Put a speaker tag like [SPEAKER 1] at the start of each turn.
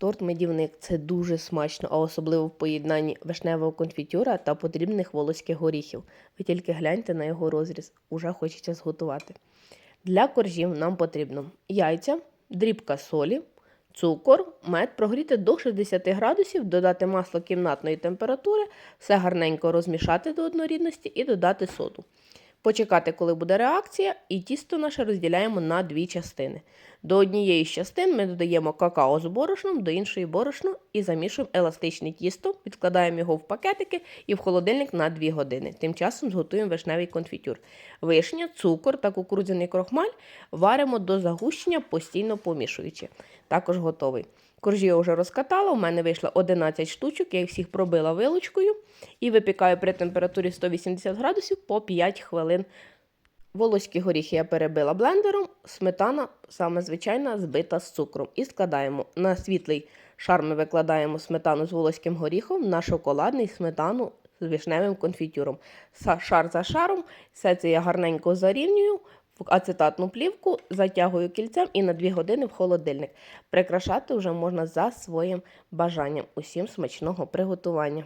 [SPEAKER 1] Торт медівник це дуже смачно, а особливо в поєднанні вишневого конфітюра та подрібних волоських горіхів. Ви тільки гляньте на його розріз, уже хочеться зготувати. Для коржів нам потрібно яйця, дрібка солі, цукор, мед прогріти до 60 градусів, додати масло кімнатної температури, все гарненько розмішати до однорідності і додати соду. Почекати, коли буде реакція, і тісто наше розділяємо на дві частини. До однієї з частин ми додаємо какао з борошном, до іншої борошно і замішуємо еластичне тісто, відкладаємо його в пакетики і в холодильник на 2 години. Тим часом зготуємо вишневий конфітюр. Вишня, цукор та кукурудзяний крохмаль варимо до загущення, постійно помішуючи. Також готовий. Коржі я вже розкатала, у мене вийшло 11 штучок, я їх всіх пробила вилочкою і випікаю при температурі 180 градусів по 5 хвилин. Волоські горіхи я перебила блендером, сметана, саме звичайна, збита з цукром. І складаємо на світлий шар ми викладаємо сметану з волоським горіхом, на шоколадний сметану з вишневим конфітюром. Шар за шаром, все це я гарненько зарівнюю в ацетатну плівку, затягую кільцем і на 2 години в холодильник. Прикрашати вже можна за своїм бажанням. Усім смачного приготування.